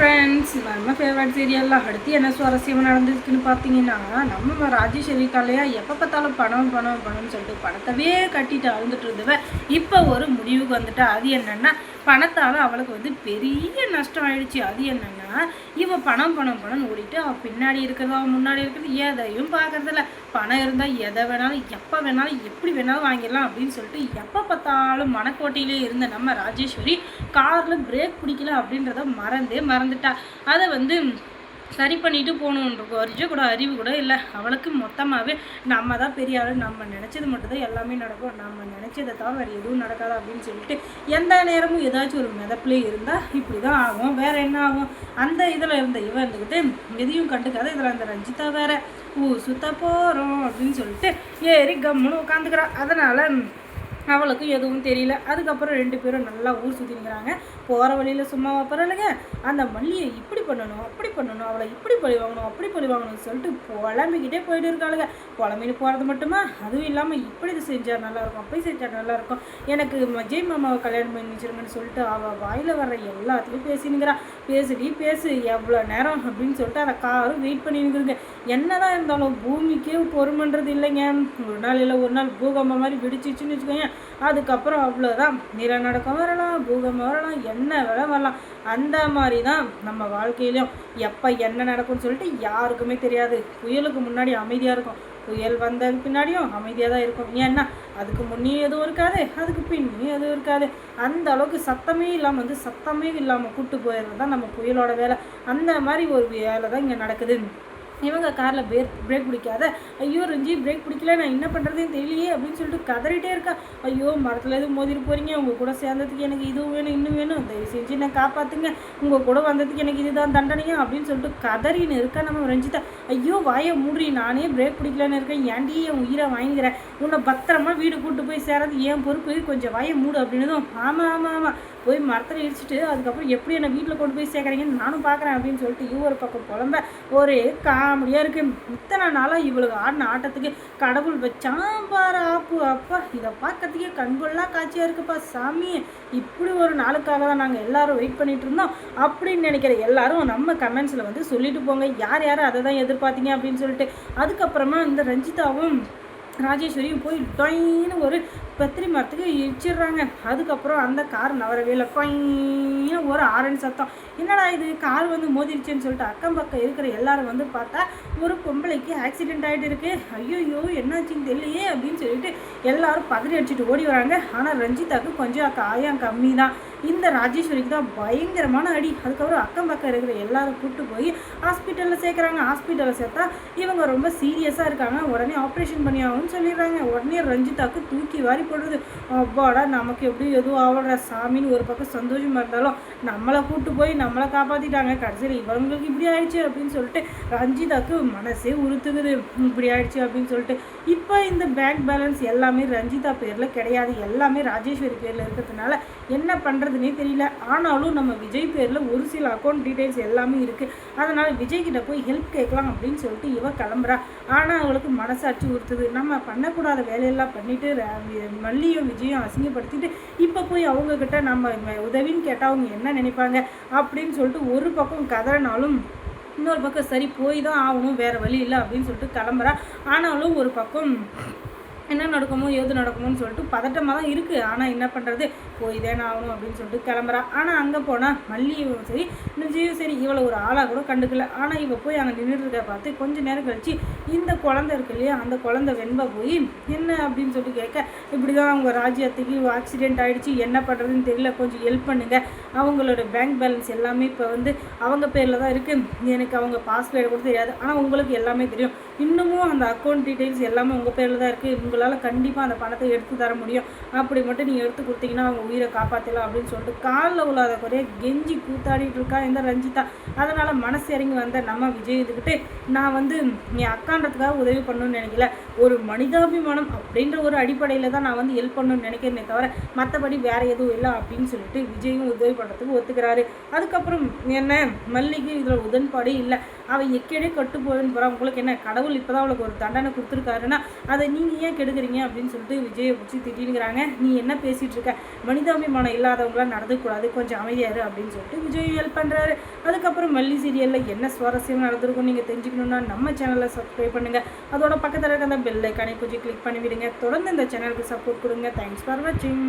Friends நம்ம favourite சீரியலில் அடுத்து என்ன சுவாரஸ்யமாக நடந்துச்சுன்னு பார்த்தீங்கன்னா நம்ம ராஜேஸ்வரி காலையா எப்போ பார்த்தாலும் பணம் பணம் பணம்னு சொல்லிட்டு பணத்தவே கட்டிட்டு அழுந்துட்டு இருந்தவ இப்போ ஒரு முடிவுக்கு வந்துட்டா அது என்னென்னா பணத்தால் அவளுக்கு வந்து பெரிய நஷ்டம் ஆயிடுச்சு. அது என்னென்னா இவன் பணம் பணம் பணம்னு ஓடிட்டு அவள் பின்னாடி இருக்கிறதா முன்னாடி இருக்கிறது எதையும் பார்க்கறதில்ல பணம் இருந்தால் எதை வேணாலும் எப்போ வேணாலும் எப்படி வேணாலும் வாங்கிடலாம் அப்படின்னு சொல்லிட்டு எப்போ பார்த்தாலும் மனக்கோட்டையிலே இருந்த நம்ம ராஜேஸ்வரி காரில் பிரேக் பிடிக்கல அப்படின்றத மறந்தே மறந்து வந்துட்டா. அதை வந்து சரி பண்ணிட்டு போகணுன்ற அறிஞ்ச கூட அறிவு கூட இல்லை. அவளுக்கு மொத்தமாகவே நம்ம தான் பெரிய ஆள் நம்ம நினச்சது மட்டும்தான் எல்லாமே நடக்கும். நம்ம நினச்சதை தான் வேறு எதுவும் நடக்காது அப்படின்னு சொல்லிட்டு எந்த நேரமும் ஏதாச்சும் ஒரு மிதப்புலேயே இருந்தால் இப்படி தான் ஆகும். வேறு என்ன ஆகும்? அந்த இதில் இருந்த இவன் இருந்துக்கிட்டு எதையும் கண்டுக்காத இதில் அந்த ரஞ்சிதா வேற ஊ சுத்த போகிறோம் அப்படின்னு சொல்லிட்டு ஏறி கம்முன்னு உட்காந்துக்கிறான் அதனால் அவளுக்கு எதுவும் தெரியல. அதுக்கப்புறம் ரெண்டு பேரும் நல்லா ஊர் சுற்றினுங்கிறாங்க போகிற வழியில் சும்மாவா பரவாயில்லைங்க அந்த மல்லியை இப்படி பண்ணணும் அப்படி பண்ணணும் அவளை இப்படி பழி வாங்கணும் அப்படி பழி வாங்கணும்னு சொல்லிட்டு புலம்பிக்கிட்டே போயிட்டு இருக்காளுங்க. புலம்பின்னு போகிறது மட்டுமா? அதுவும் இல்லாமல் இப்படி இது செஞ்சால் நல்லாயிருக்கும் அப்படி செஞ்சால் நல்லாயிருக்கும் எனக்கு விஜய் மாமாவை கல்யாணம் பண்ணி வச்சிருங்கன்னு சொல்லிட்டு அவள் வாயில் வர்ற எல்லாத்துலேயும் பேசினுங்கிறான் பேசுடி பேசு எவ்வளோ நேரம் அப்படின்னு சொல்லிட்டு அந்த காரும் வெயிட் பண்ணினுக்குதுங்க என்னதான் இருந்தாலும் பூமிக்கே பொறுமன்றது இல்லைங்க. ஒரு நாள் இல்லை ஒரு நாள் பூகம்பம் மாதிரி வெடிச்சிச்சுன்னு வச்சுக்கோங்க அதுக்கப்புறம் அவ்வளோதான் நிலநடுக்கம் வரலாம் பூகம்பம் வரலாம் என்ன வேலை வரலாம். அந்த மாதிரி தான் நம்ம வாழ்க்கையிலையும் எப்போ என்ன நடக்கும்னு சொல்லிட்டு யாருக்குமே தெரியாது. புயலுக்கு முன்னாடி அமைதியாக இருக்கும். புயல் வந்ததுக்கு பின்னாடியும் அமைதியாக தான் இருக்கும். ஏன்னா அதுக்கு முன்னே எதுவும் இருக்காது அதுக்கு பின்னே எதுவும் இருக்காது. அந்த அளவுக்கு சத்தமே இல்லாமல் வந்து சத்தமே இல்லாமல் கூட்டு போயிடுறது தான் நம்ம புயலோட வேலை. அந்த மாதிரி ஒரு வேலை தான் இங்கே நடக்குது. இவங்க காரில் பிரேக் பிரேக் பிடிக்காத. ஐயோ ரஞ்சி பிரேக் பிடிக்கல நான் என்ன பண்ணுறதுன்னு தெரியலையே அப்படின்னு சொல்லிட்டு கதறிட்டே இருக்கா. ஐயோ மரத்தில் எதுவும் மோதிட்டு போகிறீங்க உங்கள் கூட சேர்ந்ததுக்கு எனக்கு இதுவும் வேணும் இன்னும் வேணும். தயவு செஞ்சு என்னை காப்பாற்றுங்க உங்கள் கூட வந்ததுக்கு எனக்கு இதுதான் தண்டனையா அப்படின்னு சொல்லிட்டு கதறின்னு இருக்கா நம்ம ரஞ்சிதா. ஐயோ வாயை மூடி நானே பிரேக் பிடிக்கலன்னு இருக்கேன். ஏன்டி என் உயிரை வாங்கிக்கிறேன் உன்னை பத்திரமா வீடு கூட்டு போய் சேரது என் பொறுப்பு. கொஞ்சம் வாயை மூடு அப்படின்னதும் ஆமாம் ஆமாம் ஆமாம் போய் மரத்தில் இடிச்சிட்டு அதுக்கப்புறம் எப்படி என்னை வீட்டில் கொண்டு போய் சேர்க்குறீங்கன்னு நானும் பார்க்குறேன் அப்படின்னு சொல்லிட்டு இவர் பக்கம் புலம்ப ஒரே காமெடியாக இருக்கு. இத்தனை நாளாக இவளுக்கு ஆடின ஆட்டத்துக்கு கடவுள் வச்சான் பாரு ஆப்பு. அப்பா இதை பார்க்கறதுக்கே கண்கொள்ளா காட்சியாக இருக்குப்பா சாமி. இப்படி ஒரு நாளுக்காக தான் நாங்கள் எல்லாரும் வெயிட் பண்ணிட்டு இருந்தோம். அப்படின்னு நினைக்கிற எல்லாரும் நம்ம கமெண்ட்ஸில் வந்து சொல்லிட்டு போங்க. யார் யார் அதை தான் எதிர்பார்த்தீங்க அப்படின்னு சொல்லிட்டு. அதுக்கப்புறமா இந்த ரஞ்சிதாவும் ராஜேஸ்வரியும் போய் டொயின்னு ஒரு பத்திரி மரத்துக்கு இடிச்சிடுறாங்க. அதுக்கப்புறம் அந்த கார் நவரவே இல்லை. டொயின்னு ஒரு ஆரன் சத்தம். என்னடா இது? கார் வந்து மோதிருச்சுன்னு சொல்லிட்டு அக்கம் பக்கம் இருக்கிற எல்லாரும் வந்து பார்த்தா ஒரு பொம்பளைக்கு ஆக்சிடென்ட் ஆகிட்டு இருக்கு. ஐயோ என்னாச்சுன்னு தெரியலையே அப்படின்னு சொல்லிட்டு எல்லாரும் பதறி அடிச்சுட்டு ஓடி வராங்க. ஆனால் ரஞ்சிதாவுக்கு கொஞ்சம் காயம் கம்மி தான் இந்த ராஜேஸ்வரிக்கு தான் பயங்கரமான அடி. அதுக்கப்புறம் அக்கம் பக்கம் இருக்கிற எல்லாரும் கூப்பிட்டு போய் ஹாஸ்பிட்டலில் சேர்க்குறாங்க. ஹாஸ்பிட்டலில் சேர்த்தா இவங்க ரொம்ப சீரியஸாக இருக்காங்க. உடனே ஆப்ரேஷன் பண்ணி ஆகணும்னு சொல்லிடுறாங்க. உடனே ரஞ்சிதாக்கு தூக்கி வாரி போடுறது. அப்பாடா நமக்கு எப்படி எதுவும் ஆவடுற சாமின்னு ஒரு பக்கம் சந்தோஷமாக இருந்தாலும் நம்மளை கூப்பிட்டு போய் நம்மளை காப்பாற்றிட்டாங்க கடைசியில் இவங்களுக்கு இப்படி ஆயிடுச்சு அப்படின்னு சொல்லிட்டு ரஞ்சிதாக்கு மனசே உறுத்துக்குது. இப்படி ஆயிடுச்சு அப்படின்னு சொல்லிட்டு இப்போ இந்த பேங்க் பேலன்ஸ் எல்லாமே ரஞ்சிதா பேரில் கிடையாது. எல்லாமே ராஜேஸ்வரி பேரில் இருக்கிறதுனால என்ன பண்ணுறது பண்ணுறதுனே தெரியல. ஆனாலும் நம்ம விஜய் பேரில் ஒரு சில அக்கௌண்ட் டீட்டெயில்ஸ் எல்லாமே இருக்குது அதனால் விஜய் கிட்ட போய் ஹெல்ப் கேட்கலாம் அப்படின்னு சொல்லிட்டு இவ கிளம்புறா. ஆனால் அவளுக்கு மனசாட்சி உறுத்துது. நம்ம பண்ணக்கூடாத வேலையெல்லாம் பண்ணிவிட்டு மல்லியும் விஜயும் அசிங்கப்படுத்திட்டு இப்போ போய் அவங்கக்கிட்ட நம்ம உதவின்னு கேட்டால் அவங்க என்ன நினைப்பாங்க? அப்படின்னு சொல்லிட்டு ஒரு பக்கம் கதறினாலும் இன்னொரு பக்கம் சரி போய் தான் ஆகணும் வேறு வழி இல்லை அப்படின்னு சொல்லிட்டு கிளம்புறா. ஆனாலும் ஒரு பக்கம் என்ன நடக்குமோ ஏது நடக்குமோன்னு சொல்லிட்டு பதட்டமாக தான் இருக்குது ஆனால் என்ன பண்ணுறது போய் தானே ஆகணும் அப்படின்னு சொல்லிட்டு கிளம்புறா. ஆனால் அங்கே போனால் மல்லியும் சரி நிஜயும் சரி இவளை ஒரு ஆளாக கூட கண்டுக்கல. ஆனால் இவள் போய் அங்கே நின்றுட்டு இருக்க பார்த்து கொஞ்சம் நேரம் கழிச்சு இந்த குழந்தை இருக்கு இல்லையா அந்த குழந்தை வெண்பா போய் என்ன? அப்படின்னு சொல்லி கேட்க இப்படி தான் அவங்க ராஜ்யத்துக்கு ஆக்சிடென்ட் ஆகிடுச்சு என்ன பண்ணுறதுன்னு தெரியல. கொஞ்சம் ஹெல்ப் பண்ணுங்கள் அவங்களோட பேங்க் பேலன்ஸ் எல்லாமே இப்போ வந்து அவங்க பேரில் தான் இருக்குது எனக்கு அவங்க பாஸ்வேர்டு கூட தெரியாது. ஆனால் உங்களுக்கு எல்லாமே தெரியும். இன்னமும் அந்த அக்கௌண்ட் டீட்டெயில்ஸ் எல்லாமே உங்கள் பேரில் தான் இருக்குது உங்களால் கண்டிப்பாக அந்த பணத்தை எடுத்து தர முடியும். அப்படி மட்டும் நீங்கள் எடுத்து கொடுத்தீங்கன்னா அவங்க உயிரை காப்பாற்றலாம் அப்படின்னு சொல்லிட்டு காலில் உள்ளாத குறைய கெஞ்சி கூத்தாடிட்டு இருக்கா இந்த ரஞ்சிதா. அதனால் மனசு இறங்கி வந்த நம்ம விஜய் இதுக்கிட்டு நான் வந்து என் அக்கான்றதுக்காக உதவி பண்ணணும்னு நினைக்கல. ஒரு மனிதாபிமானம் அப்படின்ற ஒரு அடிப்படையில் தான் நான் வந்து ஹெல்ப் பண்ணணும்னு நினைக்கிறேனே தவிர மற்றபடி வேற எதுவும் இல்லை அப்படின்னு சொல்லிட்டு விஜயும் உதவி பண்ணுறதுக்கு ஒத்துக்கிறாரு. அதுக்கப்புறம் என்ன மல்லிகை இதில் உடன்பாடே இல்லை. அவள் எக்கேடே கட்டு போயின்னு போகிறான் உங்களுக்கு என்ன கடவுள் இப்போ தான் அவளுக்கு ஒரு தண்டனை கொடுத்துருக்காருன்னா அதை நீங்கள் ஏன் கெடு கெடுக்குறீங்க அப்படின்னு சொல்லிட்டு விஜயை பிடிச்சி திட்டினுங்கிறாங்க நீ என்ன பேசிகிட்டு இருக்க மனிதாபிமானம் இல்லாதவங்களாம் நடந்துக்கூடாது. கொஞ்சம் அமைதியாரு அப்படின்னு சொல்லிட்டு விஜய் ஹெல்ப் பண்ணுறாரு அதுக்கப்புறம் மல்லி சீரியலில் என்ன சுவாரஸ்யம் நடந்திருக்கும் நீங்கள் தெரிஞ்சுக்கணுன்னா நம்ம சேனலை சப்ஸ்கிரைப் பண்ணுங்கள் அதோட பக்கத்தில் இருக்க அந்த பெல் ஐக்கானை கொஞ்சம் கிளிக் பண்ணிவிடுங்க. தொடர்ந்து இந்த சேனலுக்கு சப்போர்ட் கொடுங்க. தேங்க்ஸ் ஃபார் வாட்சிங்